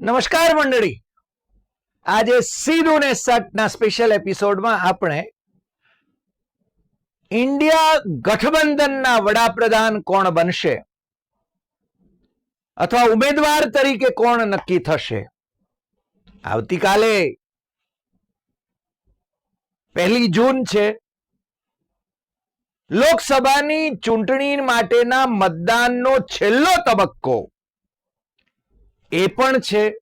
નમસ્કાર મંડળી. આજે સીધું ને સટના સ્પેશિયલ એપિસોડમાં આપણે ઇન્ડિયા ગઠબંધનના વડાપ્રધાન કોણ બનશે? અથવા ઉમેદવાર તરીકે કોણ નક્કી થશે? આવતીકાલે પહેલી જૂન છે. લોકસભાની ચૂંટણી માટેના મતદાનનો છેલ્લો તબક્કો. એ પણ છે.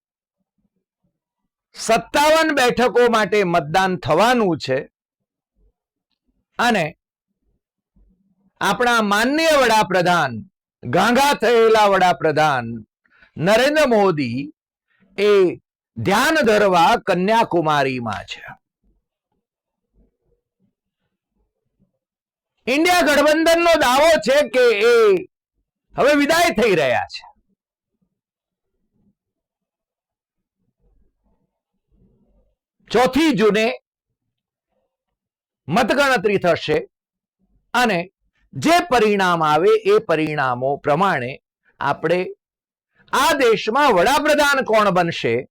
સત્તાવન બેઠકો માટે મતદાન થવાનું છે. અને આપણા માનનીય વડાપ્રધાન, ગાંગા થયેલા વડાપ્રધાન નરેન્દ્ર મોદી એ ધ્યાન ધરવા કન્યાકુમારીમાં છે. ઇન્ડિયા ગઠબંધનનો દાવો છે કે એ હવે વિદાય થઈ રહ્યા છે. ચોથી જૂને મતગણતરી થશે અને જે પરિણામ આવે એ પરિણામો પ્રમાણે આપણે આ દેશમાં વડાપ્રધાન કોણ બનશે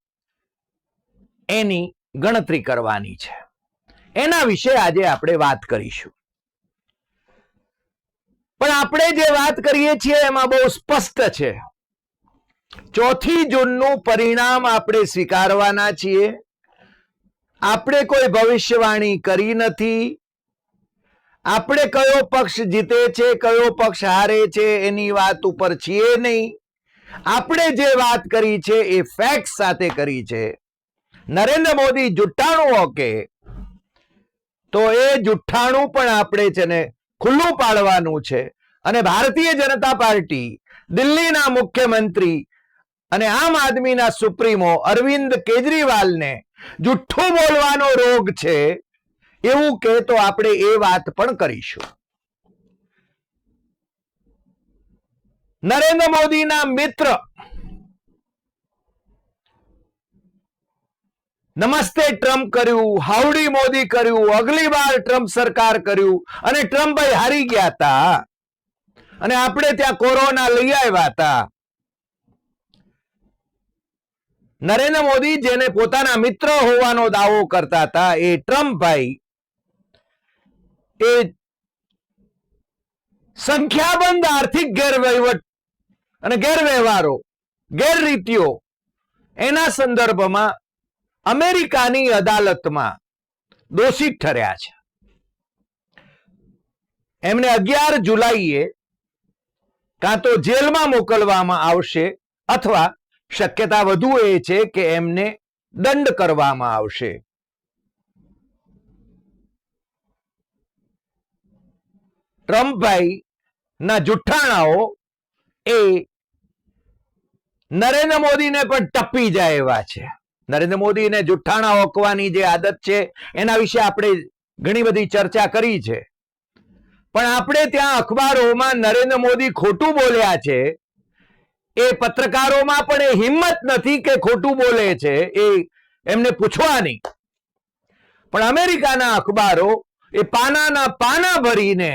એની ગણતરી કરવાની છે. એના વિશે આજે આપણે વાત કરીશું. પણ આપણે જે વાત કરીએ છીએ એમાં બહુ સ્પષ્ટ છે. ચોથી જૂનનું પરિણામ આપણે સ્વીકારવાના છીએ. આપણે કોઈ ભવિષ્યવાણી કરી નથી. આપણે કયો પક્ષ જીતે છે, કયો પક્ષ હારે છે, એની વાત ઉપર છીએ નહીં. આપણે જે વાત કરી છે એ ફેક્ટ સાથે કરી છે. નરેન્દ્ર મોદી જુઠ્ઠાણું ઓકે. તો એ જુઠ્ઠાણું પણ આપણે છે ને ખુલ્લું પાડવાનું છે. અને ભારતીય જનતા પાર્ટી, દિલ્હીના મુખ્યમંત્રી અને આમ આદમીના સુપ્રીમો અરવિંદ કેજરીવાલને જુઠ્ઠું બોલવાનો રોગ છે, એવું કે તો આપણે એ વાત પણ કરીશું. નરેન્દ્ર મોદીના મિત્ર, નમસ્તે ટ્રમ્પ કર્યું, હાવડી મોદી કર્યું, અગલી વાર ટ્રમ્પ સરકાર કર્યું, અને ટ્રમ્પ ભાઈ હારી ગયા હતા અને આપણે ત્યાં કોરોના લઈ આવ્યા હતા નરેન્દ્ર મોદી જેને પોતાના મિત્ર હોવાનો દાવો કરતા હતા એ ટ્રમ્પભાઈ એ સંખ્યાબંધ આર્થિક ગેરવહીવટ અને ગેરવ્યવહારો, ગેરરીતિઓ એના સંદર્ભમાં અમેરિકાની અદાલતમાં દોષિત ઠર્યા છે. એમને અગિયાર જુલાઈએ કાં તો જેલમાં મોકલવામાં આવશે અથવા શક્યતા વધુ એ છે કે એમને દંડ કરવામાં આવશે. ટ્રમ્પભાઈ ના જુઠ્ઠાણાઓ એ નરેન્દ્ર મોદીને પણ ટપી જાય એવા છે. નરેન્દ્ર મોદીને જુઠ્ઠાણા ઓકવાની જે આદત છે, એના વિશે આપણે ઘણી બધી ચર્ચા કરી છે. પણ આપણે ત્યાં અખબારોમાં નરેન્દ્ર મોદી ખોટું બોલ્યા છે એ પત્રકારોમાં પણ એ હિંમત નથી કે ખોટું બોલે છે, એ એમને પૂછવાની પણ અમેરિકાના અખબારો એ પાનાના પાના ભરીને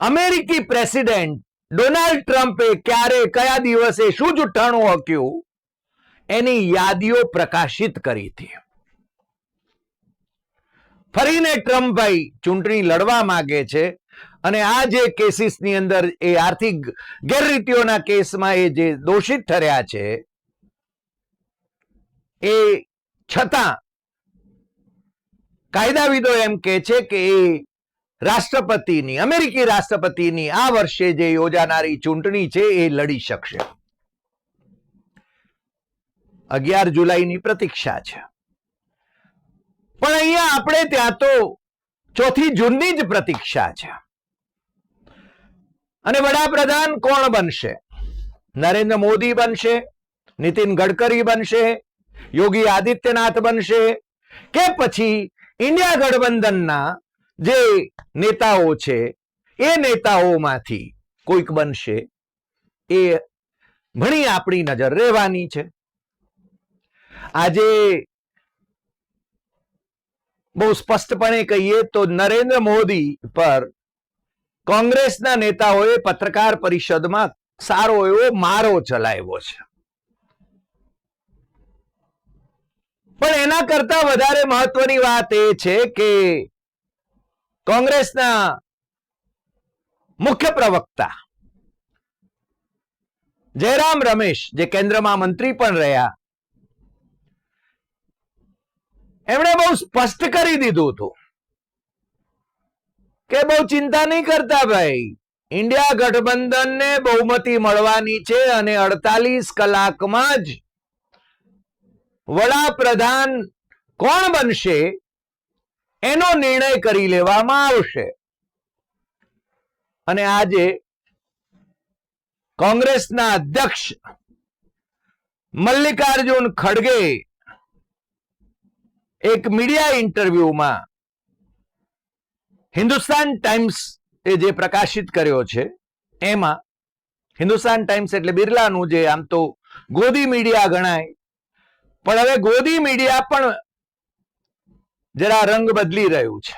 અમેરિકી પ્રેસિડેન્ટ ડોનાલ્ડ ટ્રમ્પે ક્યારે, કયા દિવસે, શું જુઠ્ઠાણું હક્યું, એની યાદીઓ પ્રકાશિત કરી હતી. ફરીને ટ્રમ્પ ભાઈ ચૂંટણી લડવા માગે છે અને આ જે કેસીસની અંદર એ આર્થિક ગેરરીતિઓના કેસમાં એ જે દોષિત ઠર્યા છે, એ છતાં કાયદાવિદો એમ કે છે કે એ રાષ્ટ્રપતિની, અમેરિકી રાષ્ટ્રપતિની આ વર્ષે જે યોજાનારી ચૂંટણી છે એ લડી શકશે. અગિયાર જુલાઈની પ્રતીક્ષા છે. પણ અહીંયા આપણે ત્યાં તો ચોથી જૂનની જ પ્રતીક્ષા છે. અને વડાપ્રધાન કોણ બનશે? નરેન્દ્ર મોદી બનશે, નીતિન ગડકરી બનશે, યોગી આદિત્યનાથ બનશે કે પછી ઇન્ડિયા ગઠબંધનના જે નેતાઓ છે, એ નેતાઓમાંથી કોઈક બનશે? એ ઘણી આપણી નજર રહેવાની છે. આજે બહુ સ્પષ્ટપણે કહીએ તો નરેન્દ્ર મોદી પર કોંગ્રેસના નેતાઓએ પત્રકાર પરિષદમાં સારો એવો મારો ચલાવ્યો છે. પણ એના કરતા વધારે મહત્વની વાત એ છે કે કોંગ્રેસના મુખ્ય પ્રવક્તા જયરામ રમેશ, જે કેન્દ્રમાં મંત્રી પણ રહ્યા, એમણે બહુ સ્પષ્ટ કરી દીધું હતું કે બહુ ચિંતા નહીં કરતા ભાઈ. ઇન્ડિયા ગઠબંધનને બહુમતી મળવાની છે અને અડતાલીસ કલાકમાં જ વડાપ્રધાન કોણ બનશે એનો નિર્ણય કરી લેવામાં આવશે. અને આજે કોંગ્રેસના અધ્યક્ષ મલ્લિકાર્જુન ખડગે એક મીડિયા ઇન્ટરવ્યુમાં હિન્દુસ્તાન ટાઈમ્સ એ જે પ્રકાશિત કર્યો છે, એમાં હિન્દુસ્તાન ટાઈમ્સ એટલે બિરલાનું જે આમ તો ગોદી મીડિયા ગણાય. પણ હવે ગોદી મીડિયા પણ જરા રંગ બદલી રહ્યું છે.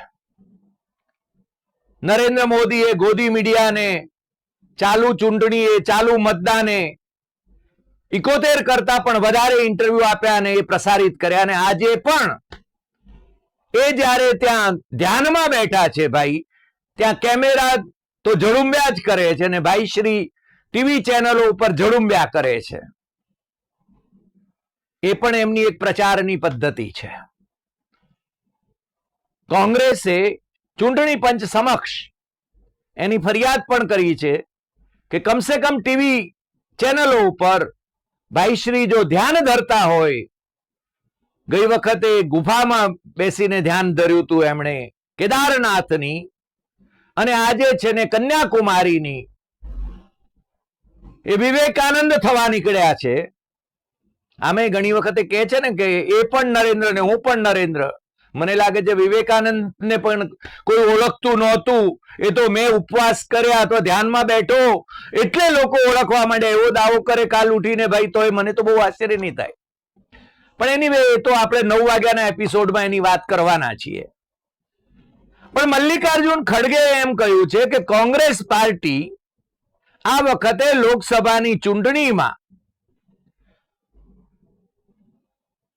નરેન્દ્ર મોદીએ ગોદી મીડિયાને, ચાલુ ચૂંટણીએ, ચાલુ મતદાને ઇકોતેર કરતા પણ વધારે ઇન્ટરવ્યુ આપ્યા અને એ પ્રસારિત કર્યા. અને આજે પણ એ જ્યારે ત્યાં ધ્યાનમાં બેઠા છે ભાઈ, ત્યાં કેમેરા તો જડુંબ્યા જ કરે છે અને ભાઈ શ્રી ટીવી ચેનલો ઉપર જડુંબ્યા કરે છે. એ પણ એમની એક પ્રચારની પદ્ધતિ છે. કોંગ્રેસે ચૂંટણી પંચ સમક્ષ એની ફરિયાદ પણ કરી છે કે કમસે કમ ટીવી ચેનલો ઉપર ભાઈશ્રી જો ધ્યાન ધરતા હોય ગઈ વખતે ગુફામાં બેસીને ધ્યાન ધર્યું હતું એમણે કેદારનાથની અને આજે છે ને કન્યાકુમારીની. એ વિવેકાનંદ થવા નીકળ્યા છે. આમે ઘણી વખતે કહે છે ને કે એ પણ નરેન્દ્ર ને હું પણ નરેન્દ્ર. મને લાગે છે વિવેકાનંદ ને પણ કોઈ ઓળખતું નહોતું. એ તો મેં ઉપવાસ કર્યા તો ધ્યાનમાં બેઠો. એટલે લોકો ઓળખવા માંડે એવો દાવો કરે કાલ ઉઠીને, ભાઈ તોય મને તો બહુ આશ્ચર્ય નહીં થાય. પણ એની વે તો આપણે નવ વાગ્યાના એપિસોડમાં એની વાત કરવાના છીએ. પણ મલ્લિકાર્જુન ખડગે એમ કહ્યું છે કે કોંગ્રેસ પાર્ટી આ વખતે લોકસભાની ચૂંટણીમાં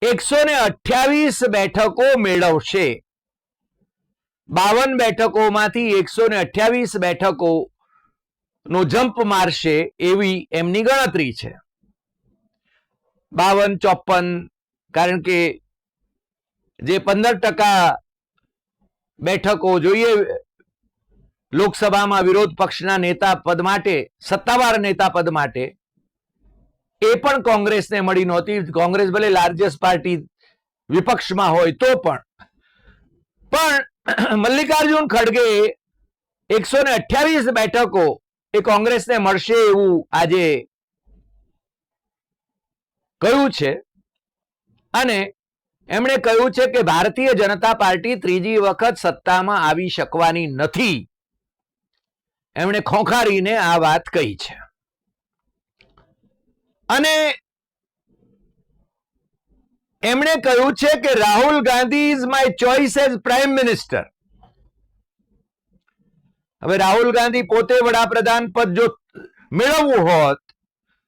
એકસો ને અઠ્યાવીસ બેઠકો મેળવશે. બાવન બેઠકોમાંથી એકસો ને અઠ્યાવીસ બેઠકો નો જમ્પ મારશે એવી એમની ગણતરી છે. બાવન, ચોપન કારણ કે જે પંદર ટકા બેઠકો જોઈએ, લોકસભામાં વિરોધ પક્ષના નેતા પદ માટે, સત્તાવાર નેતા પદ માટે, એ પણ કોંગ્રેસને મળી નહોતી. કોંગ્રેસ ભલે લાર્જેસ્ટ પાર્ટી વિપક્ષમાં હોય તો પણ. પણ મલ્લિકાર્જુન ખડગે એકસો ને અઠ્યાવીસ બેઠકો એ કોંગ્રેસને મળશે એવું આજે કહ્યું છે. અને એમણે કહ્યું છે કે ભારતીય જનતા પાર્ટી ત્રીજી વખત સત્તામાં આવી શકવાની નથી. એમણે ખોખારીને આ વાત કહી છે. અને એમણે કહ્યું છે કે Rahul Gandhi is my choice as prime minister હવે રાહુલ ગાંધી પોતે વડાપ્રધાન પદ જો મેળવવું હોત,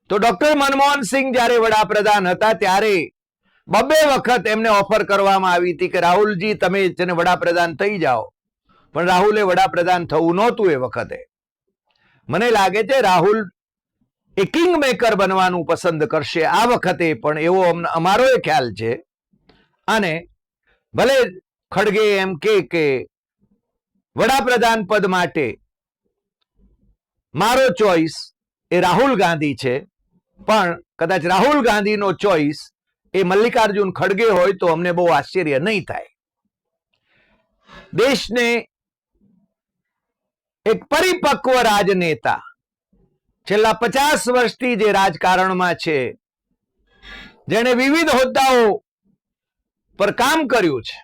તો ડોક્ટર મનમોહન સિંહ જ્યારે વડાપ્રધાન હતા, ત્યારે બબે વખત એમને ઓફર કરવામાં આવી હતી કે રાહુલજી, તમે જેને વડાપ્રધાન થઈ જાઓ. પણ રાહુલે વડાપ્રધાન થવું નહોતું એ વખતે. મને લાગે છે રાહુલ એ કિંગ મેકર બનવાનું પસંદ કરશે આ વખતે, પણ એવો અમ- અમારો એ ખ્યાલ છે. અને ભલે ખડગે એમ કે કે વડાપ્રધાન પદ માટે મારો ચોઈસ એ રાહુલ ગાંધી છે, પણ કદાચ રાહુલ ગાંધીનો ચોઈસ એ મલ્લિકાર્જુન ખડગે હોય તો અમને બહુ આશ્ચર્ય નહીં થાય. દેશને એક પરિપક્વ રાજનેતા છેલ્લા પચાસ વર્ષથી જે રાજકારણમાં છે, જેણે વિવિધ હોદ્દાઓ પર કામ કર્યું છે,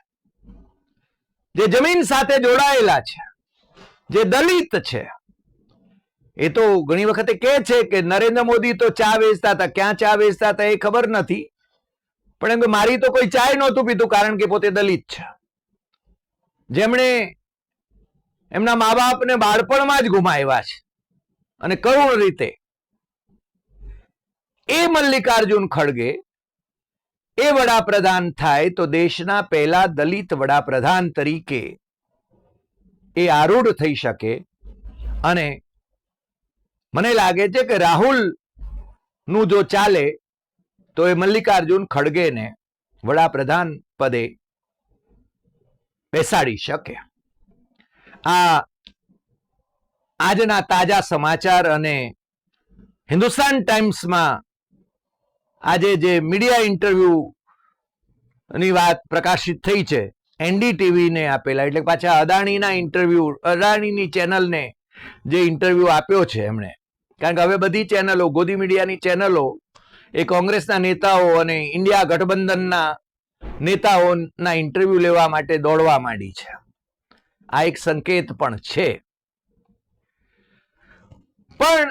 જે જમીન સાથે જોડાયેલા છે, જે દલિત છે, એ તો ઘણી વખતે કહે છે કે નરેન્દ્ર મોદી તો ચા વેચતા હતા, ક્યાં ચા વેચતા હતા એ ખબર નથી. પણ એમ કે મારી તો કોઈ ચાય નહોતું પીતું, કારણ કે પોતે દલિત છે. જેમણે એમના મા બાપને બાળપણમાં જ ગુમાવ્યા છે. અને કરુણ રીતે એ મલ્લિકાર્જુન ખડગે એ વડાપ્રધાન થાય તો દેશના પહેલા દલિત વડાપ્રધાન તરીકે એ આરૂઢ થઈ શકે. અને મને લાગે છે કે રાહુલનું જો ચાલે તો એ મલ્લિકાર્જુન ખડગેને વડાપ્રધાન પદે બેસાડી શકે. આ આજના તાજા સમાચાર અને હિન્દુસ્તાન ટાઈમ્સમાં આજે જે મીડિયા ઇન્ટરવ્યુ ની વાત પ્રકાશિત થઈ છે એનડીટીવી ને આપેલા, એટલે પાછા અદાણીના ઇન્ટરવ્યુ, અદાણીની ચેનલને જે ઇન્ટરવ્યુ આપ્યો છે એમણે. કારણ કે હવે બધી ચેનલો, ગોદી મીડિયાની ચેનલો એ કોંગ્રેસના નેતાઓ અને ઇન્ડિયા ગઠબંધનના નેતાઓના ઇન્ટરવ્યુ લેવા માટે દોડવા માંડી છે. આ એક સંકેત પણ છે. પણ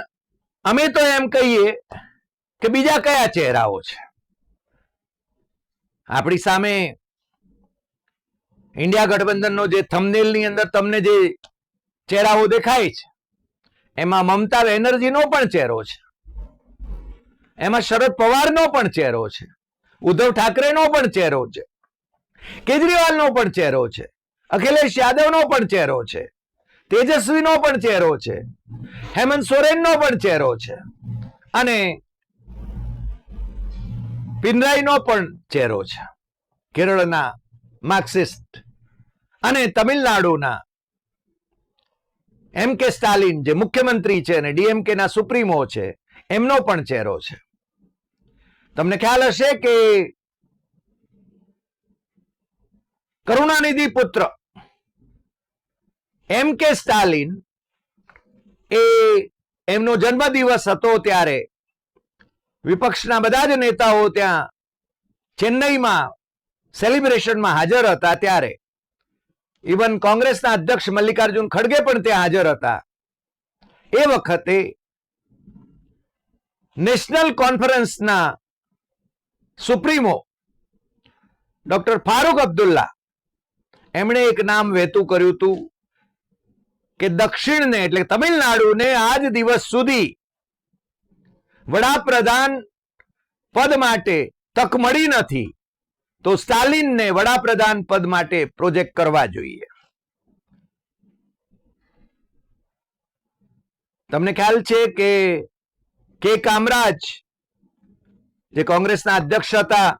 અમે તો એમ કહીએ કે બીજા કયા ચહેરાઓ છે? આપણી સામે ઇન્ડિયા ગઠબંધનનો જે થમનેલની અંદર તમને જે ચહેરાઓ દેખાય છે, એમાં મમતા બેનર્જીનો પણ ચહેરો છે. એમાં શરદ પવારનો પણ ચહેરો છે, ઉદ્ધવ ઠાકરેનો પણ ચહેરો છે, કેજરીવાલનો પણ ચહેરો છે, અખિલેશ યાદવનો પણ ચહેરો છે, તેજસ્વીનો પણ ચહેરો છે, હેમંત સોરેનનો પણ ચહેરો છે અને પિનરાઈનો પણ ચહેરો છે, કેરળના માર્ક્સિસ્ટ અને તમિલનાડુના એમ કે સ્ટાલિન જે મુખ્યમંત્રી છે અને ડીએમકે ના સુપ્રીમો છે, એમનો પણ ચહેરો છે. તમને ખ્યાલ હશે કે કરુણાનિધિ પુત્ર એમ કે સ્ટાલિન એ એમનો જન્મદિવસ હતો ત્યારે વિપક્ષના બધા જ નેતાઓ ત્યાં ચેન્નઈમાં સેલિબ્રેશનમાં હાજર હતા ત્યારે. ઇવન કોંગ્રેસના અધ્યક્ષ મલ્લિકાર્જુન ખડગે પણ ત્યાં હાજર હતા. એ વખતે નેશનલ કોન્ફરન્સના સુપ્રીમો, ડોક્ટર ફારૂક અબ્દુલ્લા, એમણે એક નામ વહેતું કર્યું હતું કે દક્ષિણને એટલે તમિલનાડુને આજ દિવસ સુધી વડાપ્રધાન પદ માટે તક મળી નથી, તો સ્ટાલિનને વડાપ્રધાન પદ માટે પ્રોજેક્ટ કરવા જોઈએ. તમને ખ્યાલ છે કે કે કામરાજ જે કોંગ્રેસના અધ્યક્ષ હતા,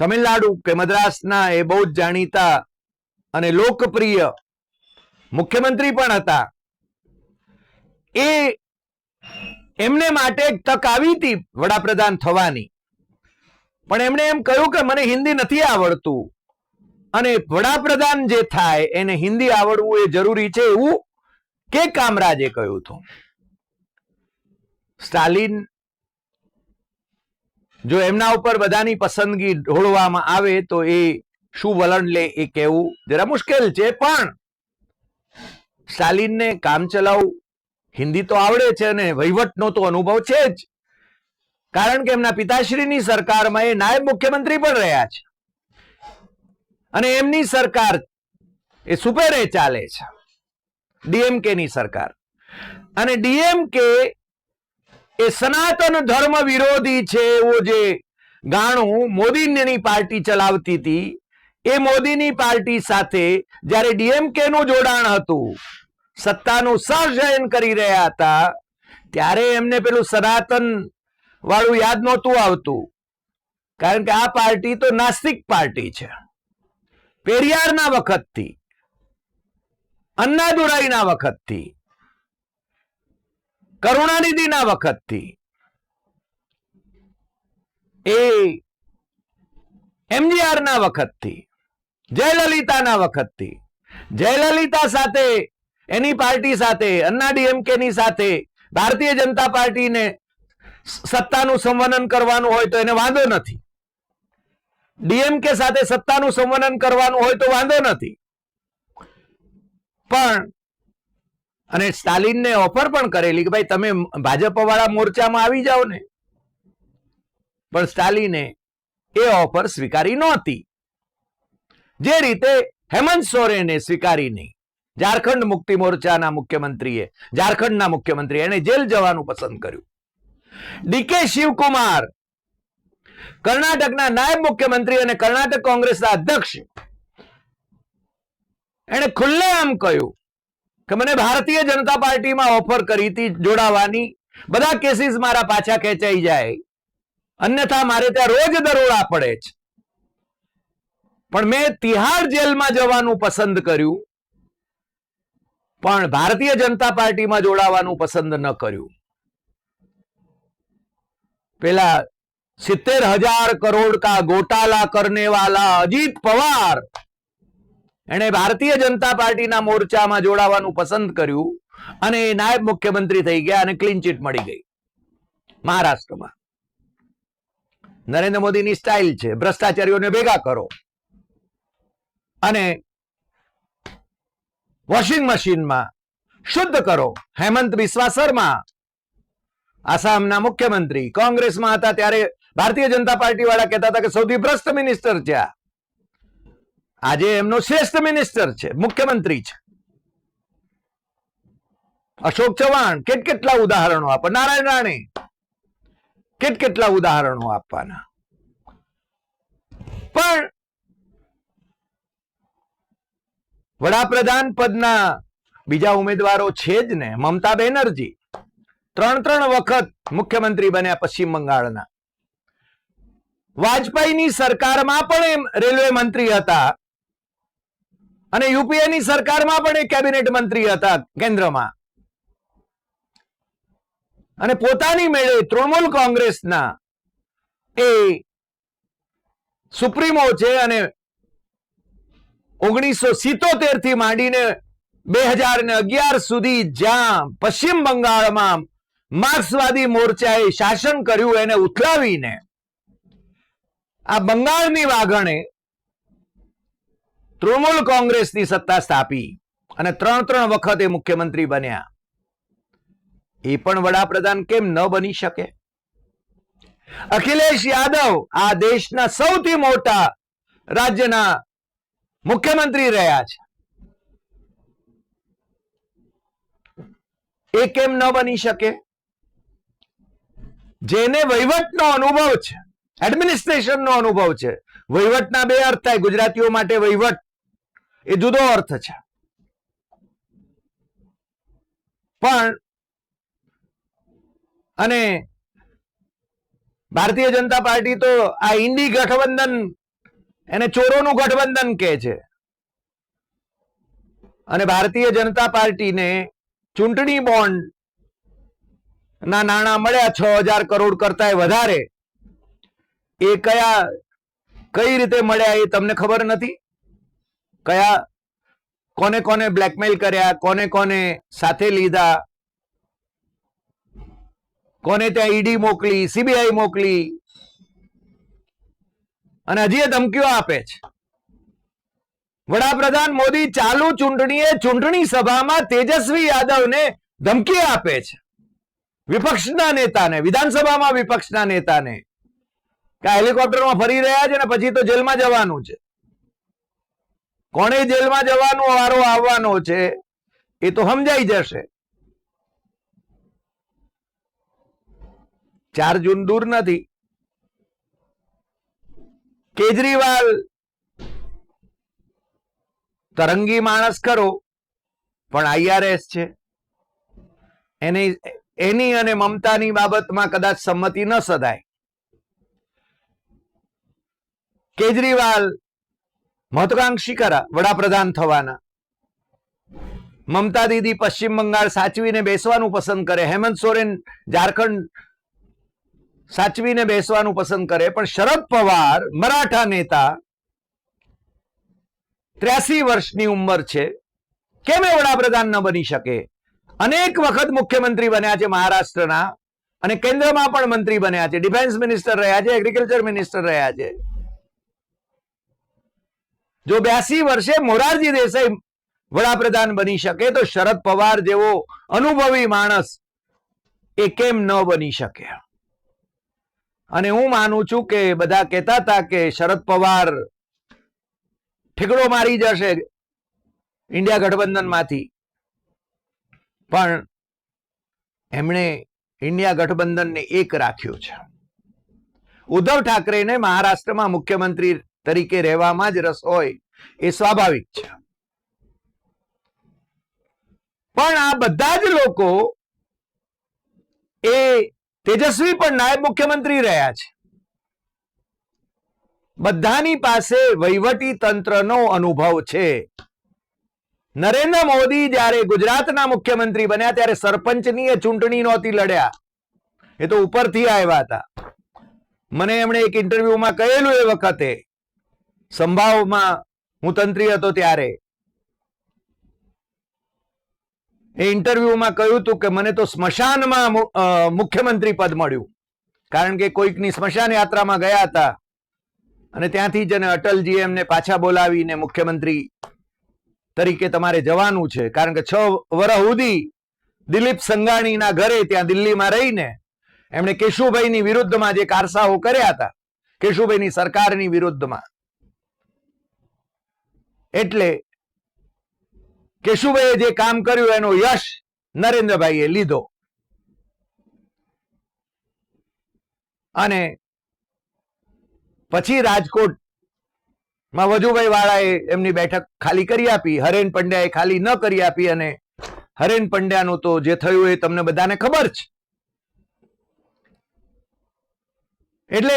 તમિલનાડુ કે મદ્રાસના એ બહુ જ જાણીતા અને લોકપ્રિય મુખ્યમંત્રી પણ હતા. એ એમને માટે એક તક આવી હતી વડાપ્રધાન થવાની. પણ એમણે એમ કહ્યું કે મને હિન્દી નથી આવડતું અને વડાપ્રધાન જે થાય એને હિન્દી આવડવું એ જરૂરી છે એવું કે કામરાજે કહ્યું હતું. સ્ટાલિન જો એમના ઉપર બધાની પસંદગી ઢોળવામાં આવે તો એ શું વલણ લે એ કહેવું જરા મુશ્કેલ છે, પણ સ્ટાલિનને કામ ચલાવ, હિન્દી તો આવડે છે અને વહીવટનો તો અનુભવ છે જ. કારણ કે એમના પિતાશ્રીની સરકારમાં એ નાયબ મુખ્યમંત્રી પણ રહ્યા છે. અને એમની સરકાર એ સુપેરે ચાલે છે, ડીએમકેની સરકાર. અને ડીએમકે એ સનાતન ધર્મ વિરોધી છે એવો જે ગાણું મોદીની પાર્ટી ચલાવતી હતી, એ મોદીની પાર્ટી સાથે જ્યારે ડીએમકે નું જોડાણ હતું, સત્તાનું સહજયન કરી રહ્યા હતા, ત્યારે એમને પેલું સનાતન વાળું યાદ નહોતું આવતું, કારણ કે આ પાર્ટી તો નાસ્તિક પાર્ટી છે. પેરિયારના વખતથી, અન્નાદુરાઈના વખતથી કરુણાનિધિના વખતથી. એ એમજીઆરના વખતથી, જયલલિતાના વખતથી. જયલલિતા સાથે, એની પાર્ટી સાથે, અન્ના ડીએમકેની સાથે, ભારતીય જનતા પાર્ટીને સત્તાનું સંવનન કરવાનું હોય તો એને વાંધો નથી. ડીએમકે સાથે સત્તાનું સંવનન કરવાનું હોય તો વાંધો નથી. પણ અને સ્ટાલિનને ઓફર પણ કરેલી કે ભાઈ તમે ભાજપ મોરચામાં આવી જાઓ ને. પણ સ્ટાલિને એ ઓફર સ્વીકારી નહોતી. જે રીતે હેમંત સોરેને સ્વીકારી નહીં ઝારખંડ મુક્તિ મોરચાના મુખ્યમંત્રીએ, ઝારખંડના મુખ્યમંત્રી એને જેલ જવાનું પસંદ કર્યું. ડીકે શિવકુમાર, કર્ણાટકના નાયબ મુખ્યમંત્રી અને કર્ણાટક કોંગ્રેસના અધ્યક્ષ એણે ખુલ્લેઆમ કહ્યું કે મને ભારતીય જનતા પાર્ટીમાં ઓફર કરી હતી જોડાવાની. બધા કેસીસ મારા પાછા ખેંચાઈ જાય. અન્યથા મારે ત્યાં રોજ દરોડા પડે છે. પણ મેં તિહાર જેલમાં જવાનું પસંદ કર્યું. પણ ભારતીય જનતા પાર્ટીમાં જોડાવાનું પસંદ ન કર્યું. પેલા સિત્તેર હજાર કરોડ કા ગોટાલા કરને અજીત પવાર એણે ભારતીય જનતા પાર્ટીના મોરચામાં જોડાવાનું પસંદ કર્યું અને નાયબ મુખ્યમંત્રી થઈ ગયા અને ક્લીન ચીટ મળી ગઈ. મહારાષ્ટ્રમાં. નરેન્દ્ર મોદીની સ્ટાઇલ છે. ભ્રષ્ટાચારીઓને ભેગા કરો. અને વોશિંગ મશીનમાં શુદ્ધ કરો. હેમંત બિસ્વા શર્મા આસામના મુખ્યમંત્રી. કોંગ્રેસમાં હતા ત્યારે ભારતીય જનતા પાર્ટી વાળા કહેતા હતા કે સૌથી ભ્રષ્ટ મિનિસ્ટર છે આ. આજે એમનો શ્રેષ્ઠ મિનિસ્ટર છે, મુખ્યમંત્રી છે. અશોક ચવાણ, કેટ કેટલા ઉદાહરણો આપવા? નારાયણ રાણે કેટ કેટલા ઉદાહરણો આપવાના? પણ વડાપ્રધાન પદના બીજા ઉમેદવારો છે જ ને, મમતા બેનર્જી. ત્રણ ત્રણ વખત મુખ્યમંત્રી બન્યા પશ્ચિમ બંગાળના. વાજપેયીની સરકારમાં પણ એમ રેલવે મંત્રી હતા. અને યુપીએની સરકારમાં પણ એ કેબિનેટ મંત્રી હતા કેન્દ્રમાં. અને પોતાની મેળે તૃણમૂલ કોંગ્રેસના એ સુપ્રીમો છે અને ઓગણીસો સિત્તોતેરથી માંડીને બે હજાર ને અગિયાર સુધી જ્યાં પશ્ચિમ બંગાળમાં માર્ક્સવાદી મોરચાએ શાસન કર્યું, એને ઉથલાવીને આ બંગાળની વાગણે તૃણમૂલ કોંગ્રેસની સત્તા સ્થાપી અને ત્રણ ત્રણ વખત એ મુખ્યમંત્રી બન્યા. એ પણ વડાપ્રધાન કેમ ન બની શકે? અખિલેશ યાદવ આ દેશના સૌથી મોટા રાજ્યના મુખ્યમંત્રી રહ્યા છે. એ કેમ ન બની શકે? જેને વહીવટનો અનુભવ છે એડમિનિસ્ટ્રેશનનો અનુભવ છે. વહીવટના બે અર્થ થાય, ગુજરાતીઓ માટે વહીવટ એ જુદો અર્થ છે. પણ અને ભારતીય જનતા પાર્ટી તો આ ઇન્ડી ગઠબંધન, એને ચોરોનું ગઠબંધન કહે છે. અને ભારતીય જનતા પાર્ટીને ચૂંટણી બોન્ડ ના નાણાં મળ્યા છ હજાર કરોડ કરતા વધારે. એ કયા, કઈ રીતે મળ્યા એ તમને ખબર નથી? કયા કોને કોને બ્લેકમેલ કર્યા, કોને કોને સાથે લીધા, કોને ત્યાં ઈડી મોકલી, સીબીઆઈ મોકલી, અને હજી એ ધમકીઓ આપે છે. વડાપ્રધાન મોદી ચાલુ ચૂંટણીએ ચૂંટણી સભામાં તેજસ્વી યાદવને ધમકી આપે છે. વિપક્ષના નેતાને, વિધાનસભામાં વિપક્ષના નેતાને, કે હેલિકોપ્ટરમાં ફરી રહ્યા છે ને પછી તો જેલમાં જવાનું છે. કોણે જેલમાં જવાનો વારો આવવાનો છે, એ તો સમજાઈ જશે. ચાર જૂન દૂર નથી. કેજરીવાલ, તરંગી માણસ ખરો, પણ આઈઆરએસ છે. એની એની અને મમતાની બાબતમાં કદાચ સંમતિ ન સદાય કેજરીવાલ મહત્વાકાંક્ષી કરા, વડાપ્રધાન થવાના. મમતા દીદી પશ્ચિમ બંગાળ સાચવીને બેસવાનું પસંદ કરે, હેમંત સોરેન ઝારખંડ સાચવીને બેસવાનું પસંદ કરે, પણ શરદ પવાર મરાઠા નેતા ત્ર્યાસી વર્ષની ઉંમર છે. કેમ એ વડાપ્રધાન ન બની શકે? અનેક વખત મુખ્યમંત્રી બન્યા છે મહારાષ્ટ્રના અને કેન્દ્રમાં પણ મંત્રી બન્યા છે. ડિફેન્સ મિનિસ્ટર રહ્યા છે, એગ્રીકલ્ચર મિનિસ્ટર રહ્યા છે. જો બ્યાસી વર્ષે મોરારજી દેસાઈ વડાપ્રધાન બની શકે તો શરદ પવાર જેવો અનુભવી માણસ એ કેમ ન બની શકે? અને હું માનું છું કે બધા કહેતા હતા કે શરદ પવાર ઠેકડો મારી જશે ઇન્ડિયા ગઠબંધનમાંથી. પણ એમણે ઇન્ડિયા ગઠબંધનને એક રાખ્યું છે. ઉદ્ધવ ઠાકરેને મહારાષ્ટ્રમાં મુખ્યમંત્રી તરીકે રહેવામાં જ રસ હોય એ સ્વાભાવિક છે. પણ આ બધા જ લોકો એ તેજસ્વી પણ નાયબ મુખ્યમંત્રી રહ્યા છે. બધાની પાસે વહીવટી તંત્રનો અનુભવ છે. નરેન્દ્ર મોદી જ્યારે ગુજરાતના મુખ્યમંત્રી બન્યા ત્યારે સરપંચની એ ચૂંટણી નહોતી લડ્યા. એ તો ઉપરથી આવ્યા હતા. મને એમણે એક ઇન્ટરવ્યુમાં કહેલું એ વખતે સંભાવમાં હું તંત્રી હતો ત્યારે. એ ઇન્ટરવ્યુમાં કહ્યું હતું કે મને તો સ્મશાનમાં મુખ્યમંત્રી પદ મળ્યું. કારણ કે કોઈકની સ્મશાન યાત્રામાં ગયા હતા. અને ત્યાંથી જ અટલજી એમને પાછા બોલાવીને મુખ્યમંત્રી તરીકે તમારે જવાનું છે. કારણ કે છ વર્ષ સુધી દિલીપ સંઘાણીના ઘરે ત્યાં દિલ્હીમાં રહીને એમણે કેશુભાઈની વિરુદ્ધમાં જે કારસાઓ કર્યા હતા, કેશુભાઈની સરકારની વિરુદ્ધમાં એટલે કેશુભાઈએ જે કામ કર્યું એનો યશ નરેન્દ્રભાઈએ લીધો. અને પછી રાજકોટમાં વજુભાઈ વાળાએ એમની બેઠક ખાલી કરી આપી, હરેન પંડ્યાએ ખાલી ન કરી આપી અને હરેન પંડ્યાનું તો જે થયું એ તમને બધાને ખબર છે એટલે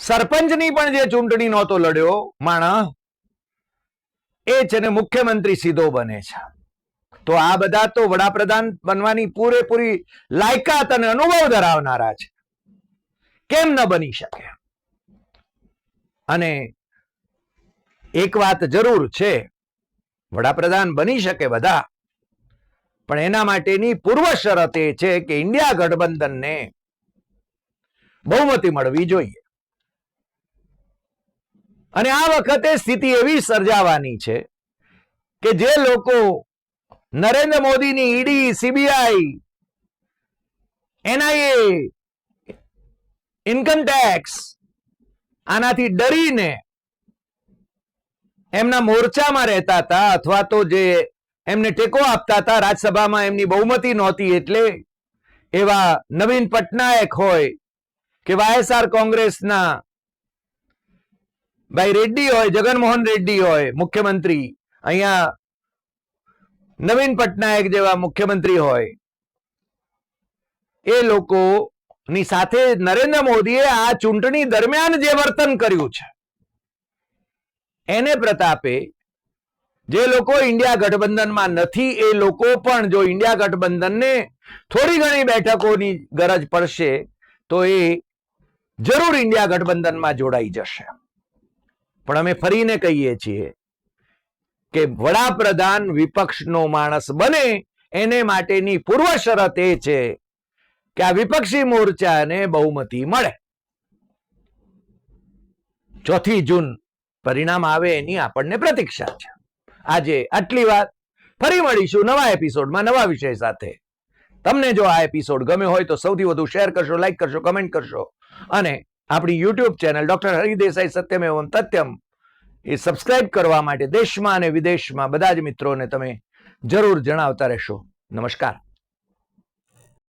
સરપંચની પણ જે ચૂંટણી નહોતો લડ્યો, માણસ એ છે ને મુખ્યમંત્રી સીધો બને છે. તો આ બધા તો વડાપ્રધાન બનવાની પૂરેપૂરી લાયકાત અને અનુભવ ધરાવનારા છે. કેમ ન બની શકે? અને એક વાત જરૂર છે, વડાપ્રધાન બની શકે બધા, પણ એના માટેની પૂર્વ શરત એ છે કે ઇન્ડિયા ગઠબંધનને બહુમતી મળવી જોઈએ. અને આ વખતે સ્થિતિ એવી સર્જાવાની છે કે જે લોકો નરેન્દ્ર મોદીની ED, CBI, NIA, income tax આનાથી ડરીને એમના મોરચામાં રહેતા હતા અથવા તો જે એમને ટેકો આપતા હતા, રાજ્યસભામાં એમની બહુમતી નહોતી એટલે એવા નવીન પટનાયક હોય કે વાયએસઆર કોંગ્રેસના ભાઈ રેડ્ડી હોય, જગનમોહન રેડ્ડી હોય, મુખ્યમંત્રી. અહીંયા નવીન પટનાયક જેવા મુખ્યમંત્રી હોય. એ લોકોની સાથે નરેન્દ્ર મોદીએ આ ચૂંટણી દરમિયાન જે વર્તન કર્યું છે, એને પ્રતાપે જે લોકો ઇન્ડિયા ગઠબંધનમાં નથી, એ લોકો પણ જો ઇન્ડિયા ગઠબંધનને થોડી ઘણી બેઠકોની ગરજ પડશે, તો એ જરૂર ઇન્ડિયા ગઠબંધનમાં જોડાઈ જશે. પણ અમે ફરીને કહીએ છીએ કે વડાપ્રધાન વિપક્ષનો માણસ બને એને માટેની પૂર્વ શરત એ છે કે આ વિપક્ષી મોરચાને બહુમતી મળે. ચોથી જૂન પરિણામ આવે એની આપણને પ્રતીક્ષા છે. આજે આટલી વાત. ફરી મળીશું નવા એપિસોડમાં નવા વિષય સાથે. તમને જો આ એપિસોડ ગમ્યો હોય તો સૌથી વધુ શેર કરશો, લાઈક કરશો, કમેન્ટ કરશો અને આપણી YouTube channel doctor Hari Desai Satyam એવમ સત્યમ એ સબસ્ક્રાઇબ કરવા માટે દેશમાં અને વિદેશમાં બધા જ મિત્રોને તમે જરૂર જણાવતા રહેશો. નમસ્કાર.